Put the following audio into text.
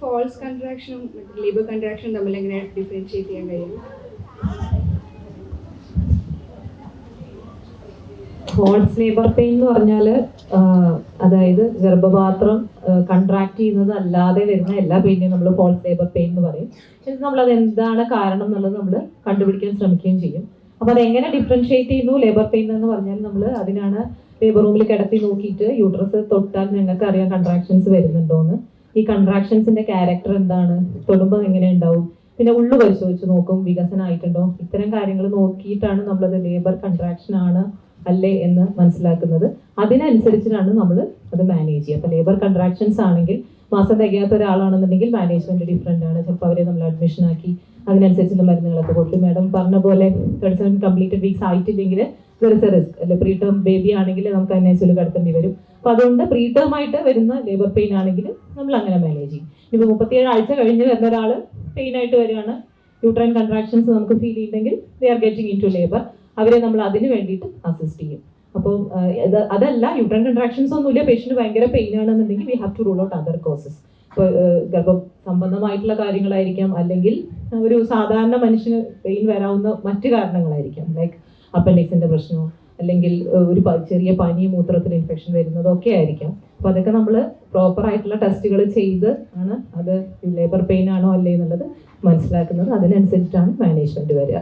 False കൺട്രാക്ഷനും labour കൺട്രാക്ഷനും തമ്മിൽ എങ്ങനെ differentiate ചെയ്യാൻ കഴിയും? ഫോൾസ് ലേബർ പെയിൻ എന്ന് പറഞ്ഞാൽ അതായത് ഗർഭപാത്രം കൺട്രാക്ട് ചെയ്യുന്നത് അല്ലാതെ വരുന്ന എല്ലാ പെയിനും നമ്മൾ ഫോൾസ് ലേബർ പെയിൻ എന്ന് പറയും. എന്നിട്ട് നമ്മൾ അത് എന്താണ് കാരണം എന്നുള്ളത് നമ്മൾ കണ്ടുപിടിക്കാൻ ശ്രമിക്കുകയും ചെയ്യും. അപ്പോൾ അത് എങ്ങനെ ഡിഫറൻഷിയേറ്റ് ചെയ്യുന്നു ലേബർ പെയിൻ എന്ന് പറഞ്ഞാൽ നമ്മൾ അതിനാണ് ലേബർ റൂമിൽ കിടത്തി നോക്കിയിട്ട് യൂട്രസ് തൊട്ടാൽ ഞങ്ങൾക്ക് അറിയാം കൺട്രാക്ഷൻസ് വരുന്നുണ്ടോന്ന്. ഈ കൺട്രാക്ഷൻസിന്റെ ക്യാരക്ടർ എന്താണ്? തൊടുമ്പോൾ എങ്ങനെ ഉണ്ടാവും? പിന്നെ ഉള്ളു പരിശോധിച്ച് നോക്കും വികസനമായിട്ടുണ്ടോ ഇത്തരം കാര്യങ്ങൾ നോക്കിയിട്ടാണ് നമ്മളത് ലേബർ കൺട്രാക്ഷൻ ആണ് അല്ലേ എന്ന് മനസ്സിലാക്കുന്നത്. അതിനനുസരിച്ചിട്ടാണ് നമ്മൾ അത് മാനേജ് ചെയ്യുക. അപ്പോൾ ലേബർ കൺട്രാക്ഷൻസ് ആണെങ്കിൽ മാസം തികയാത്ത ഒരാളാണെന്നുണ്ടെങ്കിൽ മാനേജ്മെന്റ് ഡിഫറെന്റ് ആണ്. ചിലപ്പോൾ അവരെ നമ്മൾ അഡ്മിഷൻ ആക്കി അതിനനുസരിച്ചുള്ള മരുന്നുകളൊക്കെ കൊടുത്തു മാഡം പറഞ്ഞ പോലെ സെവൻ കംപ്ലീറ്റഡ് വീക്സ് ആയിട്ടില്ലെങ്കിൽ ദർ ഇസ് എ റിസ്ക് അല്ലെ പ്രീ ടേം ബേബി ആണെങ്കിൽ നമുക്ക് അതിനെ ഐസിയിൽ കടത്തേണ്ടി വരും. അപ്പോൾ അതുകൊണ്ട് പ്രീ ടേം ആയിട്ട് വരുന്ന ലേബർ പെയിൻ ആണെങ്കിൽ നമ്മൾ അങ്ങനെ മാനേജ് ചെയ്യും. ഇപ്പോൾ മുപ്പത്തിയേഴ് ആഴ്ച കഴിഞ്ഞ് വരുന്ന ഒരാൾ പെയിൻ ആയിട്ട് വരികയാണ്. യൂട്രൈൻ കൺട്രാക്ഷൻസ് നമുക്ക് ഫീൽ ചെയ്യുന്നെങ്കിൽ they are getting in to labour അവരെ നമ്മൾ അതിന് വേണ്ടിയിട്ട് അസിസ്റ്റ് ചെയ്യും. അപ്പോൾ അതല്ല യൂട്രൈൻ കൺട്രാക്ഷൻസ് ഒന്നുമില്ല. പേഷ്യന്റ് ഭയങ്കര പെയിൻ ആണെന്നുണ്ടെങ്കിൽ we have to rule out other causes ഗർഭം സംബന്ധമായിട്ടുള്ള കാര്യങ്ങളായിരിക്കാം. അല്ലെങ്കിൽ ഒരു സാധാരണ മനുഷ്യന് പെയിൻ വരാവുന്ന മറ്റു കാരണങ്ങളായിരിക്കാം. ലൈക്ക് അപ്പൻഡിക്സിന്റെ പ്രശ്നമോ? അല്ലെങ്കിൽ ഒരു ചെറിയ പനി മൂത്രത്തിൽ ഇൻഫെക്ഷൻ വരുന്നതോ ഒക്കെ ആയിരിക്കാം. അപ്പോൾ അതൊക്കെ നമ്മൾ പ്രോപ്പർ ആയിട്ടുള്ള ടെസ്റ്റുകൾ ചെയ്ത് ആണ് അത് ലേബർ പെയിൻ ആണോ അല്ലേ എന്നുള്ളത് മനസ്സിലാക്കുന്നത്. അതിനനുസരിച്ചിട്ടാണ് മാനേജ്മെന്റ് വരിക.